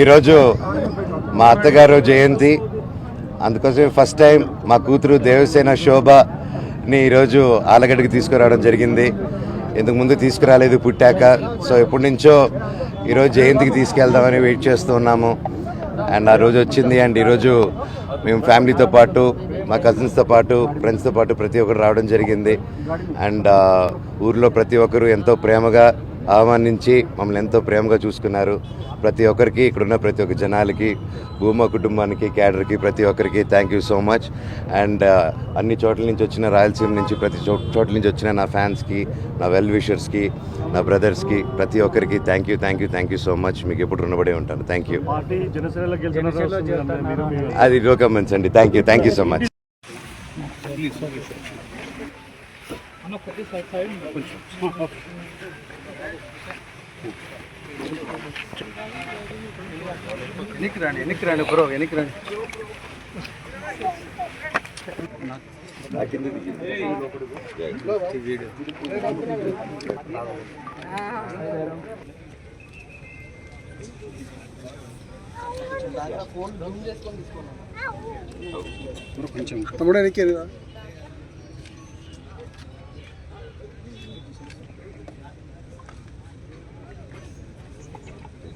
ఈరోజు మా అత్తగారు జయంతి. అందుకోసం ఫస్ట్ టైం మా కూతురు దేవసేన శోభని ఈరోజు ఆలగడ్డకి తీసుకురావడం జరిగింది. ఇంతకు ముందు తీసుకురాలేదు పుట్టాక. సో ఎప్పటి నుంచో ఈరోజు జయంతికి తీసుకెళ్దామని వెయిట్ చేస్తూ ఉన్నాము. అండ్ ఆ రోజు వచ్చింది. అండ్ ఈరోజు మేము ఫ్యామిలీతో పాటు మా కజిన్స్తో పాటు ఫ్రెండ్స్తో పాటు ప్రతి ఒక్కరు రావడం జరిగింది. అండ్ ఊర్లో ప్రతి ఒక్కరు ఎంతో ప్రేమగా ఆహ్వానించి మమ్మల్ని ఎంతో ప్రేమగా చూసుకున్నారు. ప్రతి ఒక్కరికి ఇక్కడున్న ప్రతి ఒక్క జనాలకి భూమా కుటుంబానికి క్యాడర్కి ప్రతి ఒక్కరికి thank you so much and అన్ని చోట్ల నుంచి వచ్చిన రాయలసీమ నుంచి ప్రతి చో చోట్ల నుంచి వచ్చిన నా ఫ్యాన్స్కి నా వెల్ విషర్స్కి నా బ్రదర్స్కి ప్రతి ఒక్కరికి thank you thank you thank you so much మీకు ఎప్పుడు రుణపడే ఉంటాను. థ్యాంక్ యూ అది రోకమెంట్స్ అండి. Thank you thank you so much వెనక్కి రండి వెనక్కి రండి బ్రో వెనక్కి రండి బ్రో, కొంచెం. తమ్ముడు వెనక్కి